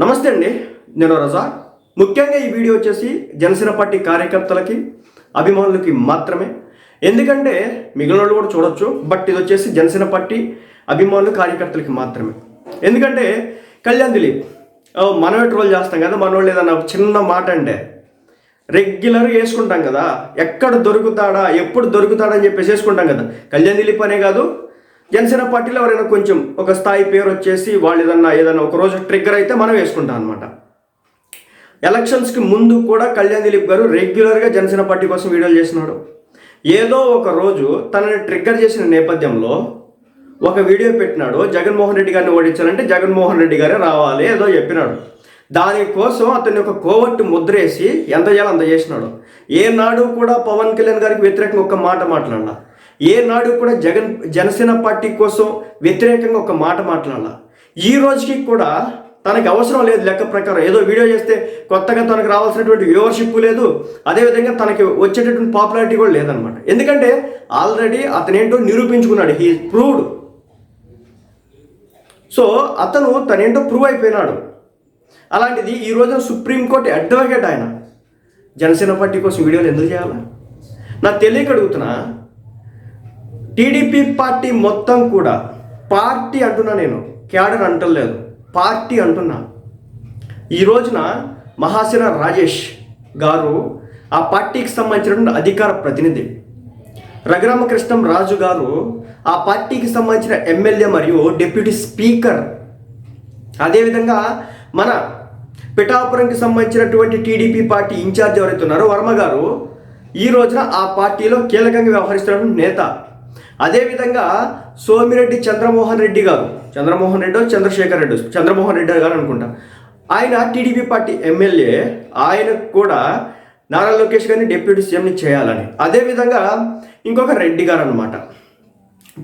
నమస్తే అండి నేను రజా. ముఖ్యంగా ఈ వీడియో వచ్చేసి జనసేన పార్టీ కార్యకర్తలకి అభిమానులకి మాత్రమే. ఎందుకంటే మిగిలిన వాళ్ళు కూడా చూడొచ్చు బట్ ఇది వచ్చేసి జనసేన పార్టీ అభిమానులు కార్యకర్తలకి మాత్రమే. ఎందుకంటే కళ్యాణ్ దిలీప్ మనమే ట్రోల్ చేస్తాం కదా మనోళ్ళు ఏదన్నా ఒక చిన్న మాట అంటే రెగ్యులర్ వేసుకుంటాం కదా ఎక్కడ దొరుకుతాడా ఎప్పుడు దొరుకుతాడా అని చెప్పేసి వేసుకుంటాం కదా. కళ్యాణ్ దిలీప్ అనే కాదు జనసేన పార్టీలో ఎవరైనా కొంచెం ఒక స్థాయి పేరు వచ్చేసి వాళ్ళు ఏదన్నా ఏదన్నా ఒక రోజు ట్రిగ్గర్ అయితే మనం వేసుకుంటాం అనమాట ఎలక్షన్స్కి ముందు కూడా కళ్యాణ్ దిలీప్ గారు రెగ్యులర్గా జనసేన పార్టీ కోసం వీడియోలు చేసినాడు ఏదో ఒక రోజు తనని ట్రిగ్గర్ చేసిన నేపథ్యంలో ఒక వీడియో పెట్టినాడు. జగన్మోహన్ రెడ్డి గారిని ఓడించాలంటే జగన్మోహన్ రెడ్డి గారే రావాలి ఏదో చెప్పినాడు. దానికోసం అతన్ని ఒక కోవట్టు ముద్రేసి ఎంత చేయాలో అంత చేసినాడు. ఏనాడు కూడా పవన్ కళ్యాణ్ గారికి వ్యతిరేకంగా ఒక మాట మాట్లాడాల. ఏనాడు కూడా జగన్ జనసేన పార్టీ కోసం వ్యతిరేకంగా ఒక మాట మాట్లాడాల? ఈ రోజుకి కూడా తనకి అవసరం లేదు లెక్క ప్రకారం. ఏదో వీడియో చేస్తే కొత్తగా తనకు రావాల్సినటువంటి వ్యూవర్షిప్ లేదు. అదేవిధంగా తనకి వచ్చేటటువంటి పాపులారిటీ కూడా లేదనమాట ఎందుకంటే ఆల్రెడీ అతను ఏంటో నిరూపించుకున్నాడు హీ ప్రూవ్డ్ సో అతను తనేంటో ప్రూవ్ అయిపోయినాడు. అలాంటిది ఈ రోజున సుప్రీంకోర్టు అడ్వకేట్ ఆయన. జనసేన పార్టీ కోసం వీడియోలు ఎందుకు చేయాలా? నాకు తెలియక అడుగుతున్నా. టీడీపీ పార్టీ మొత్తం కూడా పార్టీ అంటున్నా నేను క్యాడర్ అంటలేదు పార్టీ అంటున్నా. ఈ రోజున మహాసేన రాజేష్ గారు ఆ పార్టీకి సంబంధించినటువంటి అధికార ప్రతినిధి. రఘురామకృష్ణం రాజు గారు ఆ పార్టీకి సంబంధించిన ఎమ్మెల్యే మరియు డిప్యూటీ స్పీకర్. అదేవిధంగా మన పిఠాపురంకి సంబంధించినటువంటి టీడీపీ పార్టీ ఇన్ఛార్జ్ ఎవరైతే ఉన్నారో వర్మ గారు ఈ రోజున ఆ పార్టీలో కీలకంగా వ్యవహరిస్తున్నటువంటి నేత అదేవిధంగా సోమిరెడ్డి చంద్రమోహన్ రెడ్డి గారు చంద్రమోహన్ రెడ్డి చంద్రశేఖర్ రెడ్డి చంద్రమోహన్ రెడ్డి గారు అనుకుంటా. ఆయన టీడీపీ పార్టీ ఎమ్మెల్యే ఆయన కూడా నారా లోకేష్ గారిని డిప్యూటీ సీఎంని చేయాలని. అదేవిధంగా ఇంకొక రెడ్డి గారు అనమాట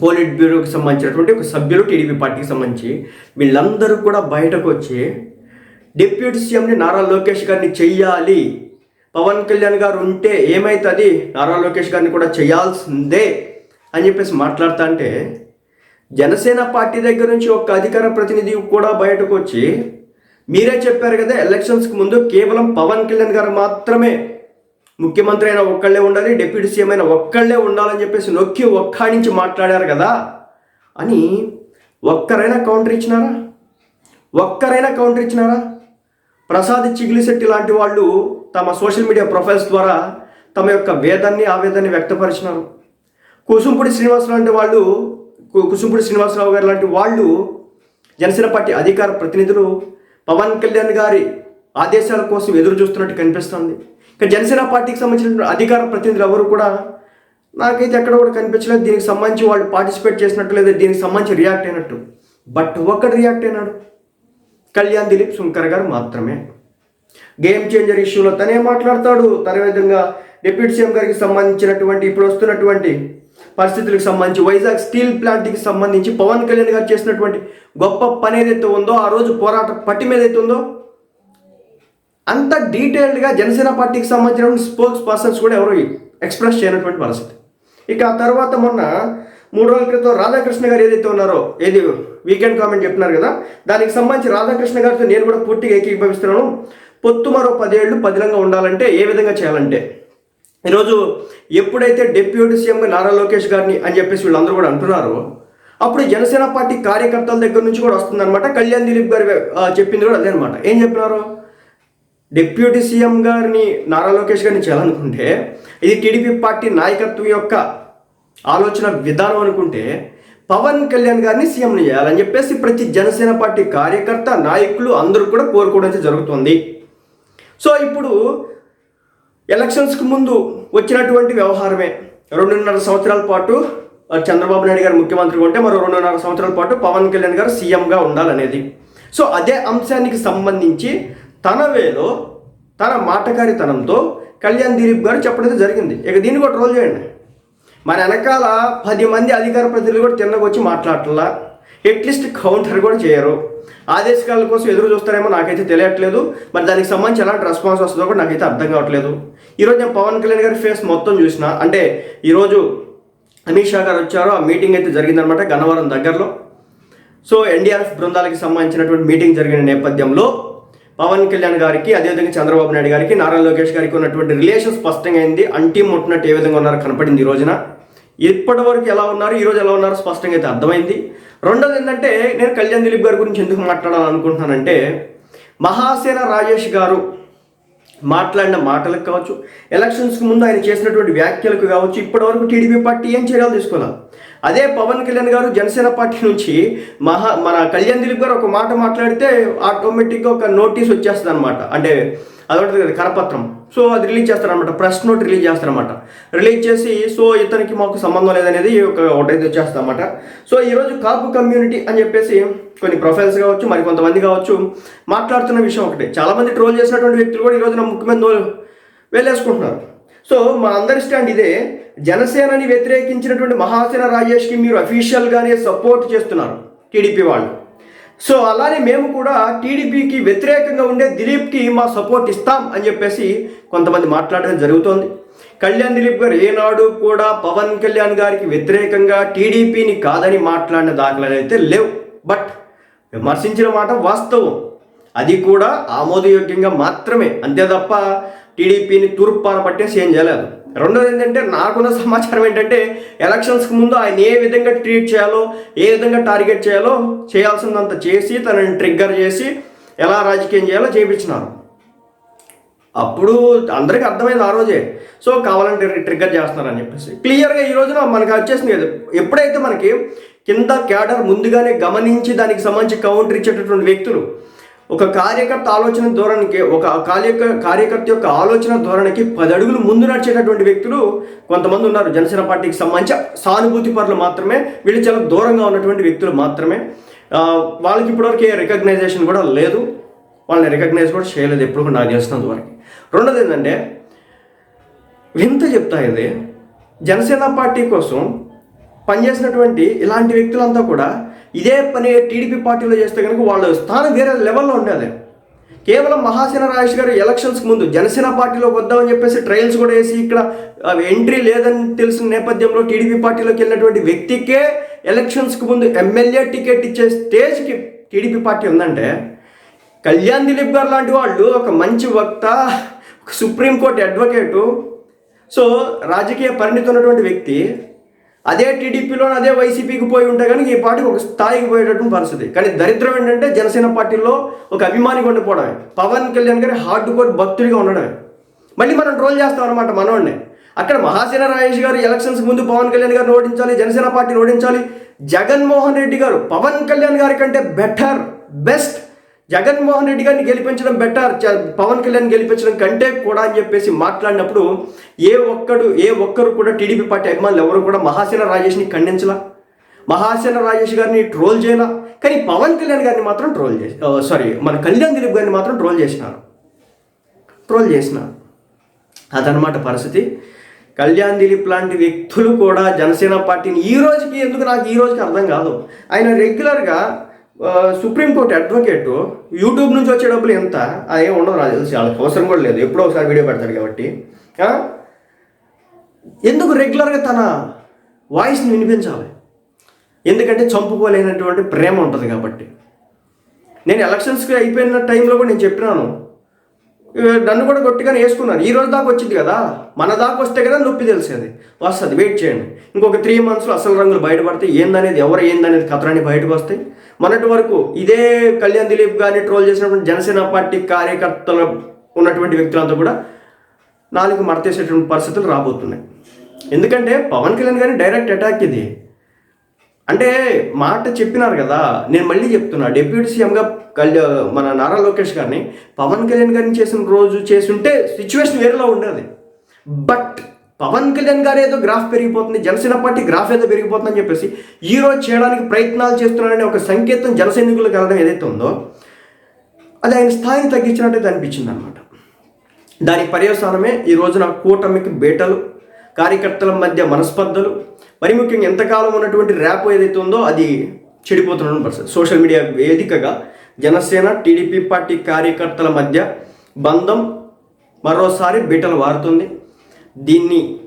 పోలిట్ బ్యూరోకి సంబంధించినటువంటి ఒక సభ్యులు టీడీపీ పార్టీకి సంబంధించి వీళ్ళందరూ కూడా బయటకు వచ్చి డిప్యూటీ సీఎంని నారా లోకేష్ గారిని చెయ్యాలి. పవన్ కళ్యాణ్ గారు ఉంటే ఏమవుతుంది నారా లోకేష్ గారిని కూడా చేయాల్సిందే. అని చెప్పేసి మాట్లాడుతా అంటే జనసేన పార్టీ దగ్గర నుంచి ఒక అధికార ప్రతినిధి కూడా బయటకు వచ్చి మీరే చెప్పారు కదా ఎలక్షన్స్కి ముందు కేవలం పవన్ కళ్యాణ్ గారు మాత్రమే ముఖ్యమంత్రి అయిన ఒక్కళ్ళే ఉండాలి డిప్యూటీ సీఎం అయిన ఒక్కళ్ళే ఉండాలని చెప్పేసి నొక్కి ఒక్కాడించి మాట్లాడారు కదా అని ఒక్కరైనా కౌంటర్ ఇచ్చినారా? ఒక్కరైనా కౌంటర్ ఇచ్చినారా? ప్రసాద్ చిగిలిశెట్టి లాంటి వాళ్ళు తమ సోషల్ మీడియా ప్రొఫైల్స్ ద్వారా తమ యొక్క వేదాన్ని ఆవేదాన్ని వ్యక్తపరిచినారు. కుసుంపుడి శ్రీనివాసరావు లాంటి వాళ్ళు కు- కుసుంపుడి శ్రీనివాసరావు గారు లాంటి వాళ్ళు జనసేన పార్టీ అధికార ప్రతినిధులు పవన్ కళ్యాణ్ గారి ఆదేశాల కోసం ఎదురు చూస్తున్నట్టు కనిపిస్తుంది. ఇక జనసేన పార్టీకి సంబంధించిన అధికార ప్రతినిధులు ఎవరు కూడా నాకైతే ఎక్కడ కూడా కనిపించలేదు. దీనికి సంబంధించి వాళ్ళు పార్టిసిపేట్ చేసినట్టు లేదా దీనికి సంబంధించి రియాక్ట్ అయినట్టు. బట్ ఒక్కడు రియాక్ట్ అయినాడు. కళ్యాణ్ దిలీప్ సుంకర్ గారు మాత్రమే. గేమ్ చేంజర్ ఇష్యూలో తనే మాట్లాడతాడు. తన విధంగా డిప్యూటీ సీఎం గారికి సంబంధించినటువంటి ఇప్పుడు వస్తున్నటువంటి పరిస్థితులకు సంబంధించి వైజాగ్ స్టీల్ ప్లాంట్కి సంబంధించి పవన్ కళ్యాణ్ గారు చేసినటువంటి గొప్ప పని ఏదైతే ఉందో ఆ రోజు పోరాట పట్టిమ ఏదైతే ఉందో అంత డీటెయిల్డ్గా జనసేన పార్టీకి సంబంధించిన స్పోక్స్ పర్సన్స్ కూడా ఎవరు ఎక్స్ప్రెస్ చేయనటువంటి పరిస్థితి. ఇక ఆ తర్వాత మొన్న మూడు రోజుల క్రితం రాధాకృష్ణ గారు ఏదైతే ఉన్నారో ఏది వీకెండ్ కామెంట్ చెప్తున్నారు కదా దానికి సంబంధించి రాధాకృష్ణ గారితో నేను కూడా పూర్తిగా ఏకీభవిస్తున్నాను. పొత్తు మరో పదేళ్ళు పదిలంగా ఉండాలంటే ఏ విధంగా చేయాలంటే ఈరోజు ఎప్పుడైతే డిప్యూటీ సీఎంగా నారా లోకేష్ గారిని అని చెప్పేసి వీళ్ళందరూ కూడా అంటున్నారో అప్పుడు జనసేన పార్టీ కార్యకర్తల దగ్గర నుంచి కూడా వస్తుందన్నమాట. కళ్యాణ్ దిలీప్ గారు చెప్పింది కూడా అదే అనమాట ఏం చెప్పినారు? డిప్యూటీ సీఎం గారిని నారా లోకేష్ గారిని చేయాలనుకుంటే ఇది టీడీపీ పార్టీ నాయకత్వం యొక్క ఆలోచన విధానం అనుకుంటే పవన్ కళ్యాణ్ గారిని సీఎంని చేయాలని చెప్పేసి ప్రతి జనసేన పార్టీ కార్యకర్త నాయకులు అందరూ కూడా కోరుకోవడం జరుగుతుంది. సో ఇప్పుడు ఎలక్షన్స్కు ముందు వచ్చినటువంటి వ్యవహారమే. రెండున్నర సంవత్సరాల పాటు చంద్రబాబు నాయుడు గారు ముఖ్యమంత్రిగా ఉంటే మరో రెండున్నర సంవత్సరాల పాటు పవన్ కళ్యాణ్ గారు సీఎంగా ఉండాలనేది. సో అదే అంశానికి సంబంధించి తన వేలో తన మాటకారితనంతో కళ్యాణ్ దిలీప్ గారు చెప్పడం జరిగింది. ఇక దీన్ని కూడా రోల్ చేయండి. మన వెనకాల పది మంది అధికార ప్రతినిధులు కూడా తిన్నకొచ్చి వచ్చి ఎట్లీస్ట్ కౌంటర్ కూడా చేయరు. ఆదేశకాల కోసం ఎదురు చూస్తారేమో నాకైతే తెలియట్లేదు. మరి దానికి సంబంధించి ఎలాంటి రెస్పాన్స్ వస్తుందో కూడా నాకైతే అర్థం కావట్లేదు. ఈరోజు నేను పవన్ కళ్యాణ్ గారి ఫేస్ మొత్తం చూసిన అంటే ఈరోజు అమిత్ షా గారు వచ్చారు ఆ మీటింగ్ అయితే జరిగిందనమాట గన్నవరం దగ్గరలో. సో ఎన్డీఆర్ఎఫ్ బృందాలకి సంబంధించినటువంటి మీటింగ్ జరిగిన నేపథ్యంలో పవన్ కళ్యాణ్ గారికి అదేవిధంగా చంద్రబాబు నాయుడు గారికి నారా లోకేష్ గారికి ఉన్నటువంటి రిలేషన్ స్పష్టంగా అయింది. అంటీ ముట్టినట్టు ఏ విధంగా ఉన్నారో కనపడింది ఈ రోజున. ఇప్పటి వరకు ఎలా ఉన్నారు ఈరోజు ఎలా ఉన్నారు స్పష్టంగా అయితే అర్థమైంది. రెండోది ఏంటంటే నేను కళ్యాణ్ దిలీప్ గారి గురించి ఎందుకు మాట్లాడాలనుకుంటున్నానంటే మహాసేన రాజేష్ గారు మాట్లాడిన మాటలకు కావచ్చు ఎలక్షన్స్కి ముందు ఆయన చేసినటువంటి వ్యాఖ్యలకు కావచ్చు ఇప్పటివరకు టీడీపీ పార్టీ ఏం చర్యలు తీసుకోవాలి అదే పవన్ కళ్యాణ్ గారు జనసేన పార్టీ నుంచి మహా మన కళ్యాణ్ దిలీప్ గారు ఒక మాట మాట్లాడితే ఆటోమేటిక్గా ఒక నోటీస్ వచ్చేస్తుంది అనమాట అంటే అదొకటి కదా కరపత్రం. సో అది రిలీజ్ చేస్తారనమాట ప్రెస్ నోట్ రిలీజ్ చేస్తారనమాట రిలీజ్ చేసి సో ఇతనికి మాకు సంబంధం లేదనేది ఒక ఒకటైతే వచ్చేస్తారనమాట సో ఈరోజు కాపు కమ్యూనిటీ అని చెప్పేసి కొన్ని ప్రొఫైల్స్ కావచ్చు మరి కొంతమంది కావచ్చు మాట్లాడుతున్న విషయం ఒకటి. చాలామంది ట్రోల్ చేసినటువంటి వ్యక్తులు కూడా ఈరోజు నా ముఖ్యమంత్రి మీద వేలేసుకుంటున్నారు. సో మా అందరి స్టాండ్ ఇదే. జనసేనని వ్యతిరేకించినటువంటి మహాసేన రాజేష్కి మీరు అఫీషియల్గానే సపోర్ట్ చేస్తున్నారు. టీడీపీ వాళ్ళు. సో అలానే మేము కూడా టీడీపీకి వ్యతిరేకంగా ఉండే దిలీప్కి మా సపోర్ట్ ఇస్తాం అని చెప్పేసి కొంతమంది మాట్లాడడం జరుగుతోంది. కళ్యాణ్ దిలీప్ గారు ఏనాడు కూడా పవన్ కళ్యాణ్ గారికి వ్యతిరేకంగా టీడీపీని కాదని మాట్లాడిన దాఖలాలు అయితే లేవు. బట్ విమర్శించిన మాట వాస్తవం. అది కూడా ఆమోదయోగ్యంగా మాత్రమే. అంతే తప్ప టీడీపీని తూర్పాన పట్టేసి ఏం చేయలేదు. రెండోది ఏంటంటే నాకున్న సమాచారం ఏంటంటే ఎలక్షన్స్కి ముందు ఆయన ఏ విధంగా ట్రీట్ చేయాలో ఏ విధంగా టార్గెట్ చేయాలో చేయాల్సిందంత చేసి తనని ట్రిగ్గర్ చేసి ఎలా రాజకీయం చేయాలో చేయించినారు అప్పుడు అందరికీ అర్థమైంది ఆ రోజే. సో కావాలంటే ట్రిగ్గర్ చేస్తున్నారని చెప్పేసి. క్లియర్గా ఈ రోజున మనకు వచ్చేసింది కదా. ఎప్పుడైతే మనకి కింద క్యాడర్ ముందుగానే గమనించి దానికి సంబంధించి కౌంటర్ ఇచ్చేటటువంటి వ్యక్తులు ఒక కార్యకర్త ఆలోచన ధోరణికి ఒక కార్యక కార్యకర్త యొక్క ఆలోచన ధోరణికి పది అడుగులు ముందు నడిచేటటువంటి వ్యక్తులు కొంతమంది ఉన్నారు. జనసేన పార్టీకి సంబంధించి సానుభూతి పరులు మాత్రమే వీళ్ళు చాలా దూరంగా ఉన్నటువంటి వ్యక్తులు మాత్రమే. వాళ్ళకి ఇప్పటివరకు ఏ రికగ్నైజేషన్ కూడా లేదు. వాళ్ళని రికగ్నైజ్ కూడా చేయలేదు ఎప్పుడు కూడా నాకు తెలిసినంత వరకు. రెండోది ఏంటంటే వింత చెప్తా ఇది జనసేన పార్టీ కోసం పనిచేసినటువంటి ఇలాంటి వ్యక్తులంతా కూడా ఇదే పని టీడీపీ పార్టీలో చేస్తే కనుక వాళ్ళ స్థానం వేరే లెవెల్లో ఉండేది కేవలం మహాసేన రాజేష్ గారు ఎలక్షన్స్కి ముందు జనసేన పార్టీలోకి వద్దామని చెప్పేసి ట్రయల్స్ కూడా వేసి ఇక్కడ ఎంట్రీ లేదని తెలిసిన నేపథ్యంలో టీడీపీ పార్టీలోకి వెళ్ళినటువంటి వ్యక్తికే ఎలక్షన్స్కి ముందు ఎమ్మెల్యే టికెట్ ఇచ్చే స్టేజ్కి టీడీపీ పార్టీ ఉందంటే కళ్యాణ్ దిలీప్ గారు లాంటి వాళ్ళు ఒక మంచి వక్త సుప్రీంకోర్టు అడ్వకేటు సో రాజకీయ పరిణితి ఉన్నటువంటి వ్యక్తి అదే టీడీపీలో అదే వైసీపీకి పోయి ఉంటే కానీ ఈ పార్టీ ఒక స్థాయికి పోయేటటువంటి పరిస్థితి. కానీ దరిద్రం ఏంటంటే జనసేన పార్టీలో ఒక అభిమాని ఉండిపోవడమే పవన్ కళ్యాణ్ గారి హార్డ్ కోర్ భక్తుడిగా ఉండడమే. మళ్ళీ మనం ట్రోల్ చేస్తాం అనమాట మనోడిని. అక్కడ మహాసేన రాజేష్ గారు ఎలక్షన్స్ ముందు పవన్ కళ్యాణ్ గారిని ఓడించాలి జనసేన పార్టీని ఓడించాలి. జగన్మోహన్ రెడ్డి గారు పవన్ కళ్యాణ్ గారి కంటే బెటర్ బెస్ట్ జగన్మోహన్ రెడ్డి గారిని గెలిపించడం బెటర్ పవన్ కళ్యాణ్ గెలిపించడం కంటే కూడా అని చెప్పేసి మాట్లాడినప్పుడు ఏ ఒక్కడు ఏ ఒక్కరు కూడా టీడీపీ పార్టీ అభిమానులు ఎవరు కూడా మహాసేన రాజేష్ని ఖండించలా? మహాసేన రాజేష్ గారిని ట్రోల్ చేయాల? కానీ పవన్ కళ్యాణ్ గారిని మాత్రం ట్రోల్ చేసి సారీ మన కళ్యాణ్ దిలీప్ గారిని మాత్రం ట్రోల్ చేసినారు. ట్రోల్ చేసినారు. అదనమాట పరిస్థితి. కళ్యాణ్ దిలీప్ లాంటి వ్యక్తులు కూడా జనసేన పార్టీని ఈ రోజుకి ఎందుకు నాకు ఈ రోజుకి అర్థం కాదు. ఆయన రెగ్యులర్గా సుప్రీంకోర్టు అడ్వకేట్ యూట్యూబ్ నుంచి వచ్చే డబ్బులు ఎంత? అది ఏం ఉండదు నాకు తెలిసి వాళ్ళకి అవసరం కూడా లేదు. ఎప్పుడో ఒకసారి వీడియో పెడతాడు కాబట్టి. ఎందుకు రెగ్యులర్గా తన వాయిస్ని వినిపించాలి? ఎందుకంటే చంపుకోలేనటువంటి ప్రేమ ఉంటుంది కాబట్టి. నేను ఎలక్షన్స్కి అయిపోయిన టైంలో కూడా నేను చెప్పినాను. నన్ను కూడా గట్టిగానే వేసుకున్నాను. ఈ రోజు దాకా వచ్చింది కదా? మన దాకా వస్తే కదా నొప్పి తెలిసేది. వస్తుంది. వెయిట్ చేయండి. ఇంకొక త్రీ మంత్స్లో అసలు రంగులు బయటపడితే ఏందనేది ఎవరు ఏందనేది కథరాన్ని బయటకు వస్తాయి. మొన్నటి వరకు ఇదే కళ్యాణ్ దిలీప్ గారిని ట్రోల్ చేసినటువంటి జనసేన పార్టీ కార్యకర్తలు ఉన్నటువంటి వ్యక్తులంతా కూడా నాలుగు మడతేసేటువంటి పరిస్థితులు రాబోతున్నాయి. ఎందుకంటే పవన్ కళ్యాణ్ గారిని డైరెక్ట్ అటాక్ ఇది. అంటే మాట చెప్పినారు కదా నేను మళ్ళీ చెప్తున్నా. డిప్యూటీ సీఎంగా కళ్యా మన నారా లోకేష్ గారిని పవన్ కళ్యాణ్ గారిని చేసిన రోజు చేస్తుంటే సిచ్యువేషన్ వేరేలా ఉండేది. బట్ పవన్ కళ్యాణ్ గారు ఏదో గ్రాఫ్ పెరిగిపోతుంది జనసేన పార్టీ గ్రాఫ్ ఏదో పెరిగిపోతుందని చెప్పేసి ఈ రోజు చేయడానికి ప్రయత్నాలు చేస్తున్నారనే ఒక సంకేతం జనసైనికులకు వెళ్ళడం ఏదైతే ఉందో అది ఆయన స్థాయిని తగ్గించినట్టయితే అనిపించింది అనమాట దాని పర్యవసానమే ఈ రోజున కూటమికి బేటలు కార్యకర్తల మధ్య మనస్పర్ధలు మరి ముఖ్యంగా ఎంతకాలం ఉన్నటువంటి ర్యాప్ ఏదైతే ఉందో అది చెడిపోతున్న పరిస్థితి. సోషల్ మీడియా వేదికగా జనసేన టీడీపీ పార్టీ కార్యకర్తల మధ్య బంధం మరోసారి బీటలు వారుతుంది. దీన్ని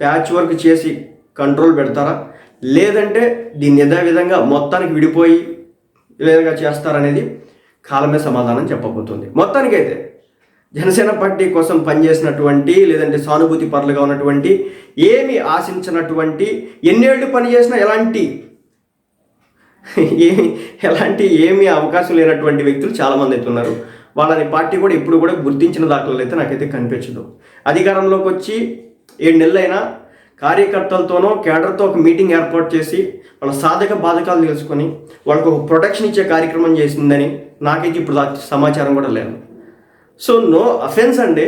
ప్యాచ్ వర్క్ చేసి కంట్రోల్ పెడతారా? లేదంటే దీన్ని యథావిధంగా మొత్తానికి విడిపోయి విధంగా చేస్తారనేది కాలమే సమాధానం చెప్పబోతుంది. మొత్తానికైతే జనసేన పార్టీ కోసం పనిచేసినటువంటి లేదంటే సానుభూతి పరులుగా ఉన్నటువంటి ఏమి ఆశించినటువంటి ఎన్నేళ్ళు పనిచేసినా ఎలాంటి ఏమి ఎలాంటి ఏమీ అవకాశం లేనటువంటి వ్యక్తులు చాలామంది అయితే ఉన్నారు. వాళ్ళని పార్టీ కూడా ఇప్పుడు కూడా గుర్తించిన దాఖలు అయితే నాకైతే కనిపించదు. అధికారంలోకి వచ్చి ఏడు నెలలైనా కార్యకర్తలతోనో కేడర్తో ఒక మీటింగ్ ఏర్పాటు చేసి వాళ్ళ సాధక బాధకాలు తెలుసుకొని వాళ్ళకు ఒక ప్రొటెక్షన్ ఇచ్చే కార్యక్రమం చేసిందని నాకైతే ఇప్పుడు సమాచారం కూడా లేదు. సో నో అఫెన్స్ అండి.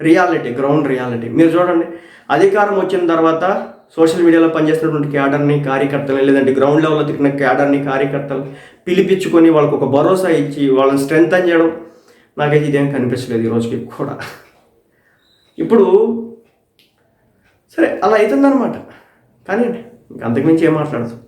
Reality ground reality. మీరు చూడండి అధికారం వచ్చిన తర్వాత సోషల్ మీడియాలో పనిచేస్తున్నటువంటి క్యాడర్ని కార్యకర్తలు లేదంటే గ్రౌండ్ లెవెల్లో తిరిగిన క్యాడర్ని కార్యకర్తలు పిలిపించుకొని వాళ్ళకు ఒక భరోసా ఇచ్చి వాళ్ళని స్ట్రెంగ్ చేయడం నాకైతే ఇదేం కనిపించలేదు ఈ రోజుకి కూడా. ఇప్పుడు సరే అలా అవుతుందన్నమాట. కానీ అంతకుమించి ఏం మాట్లాడదు.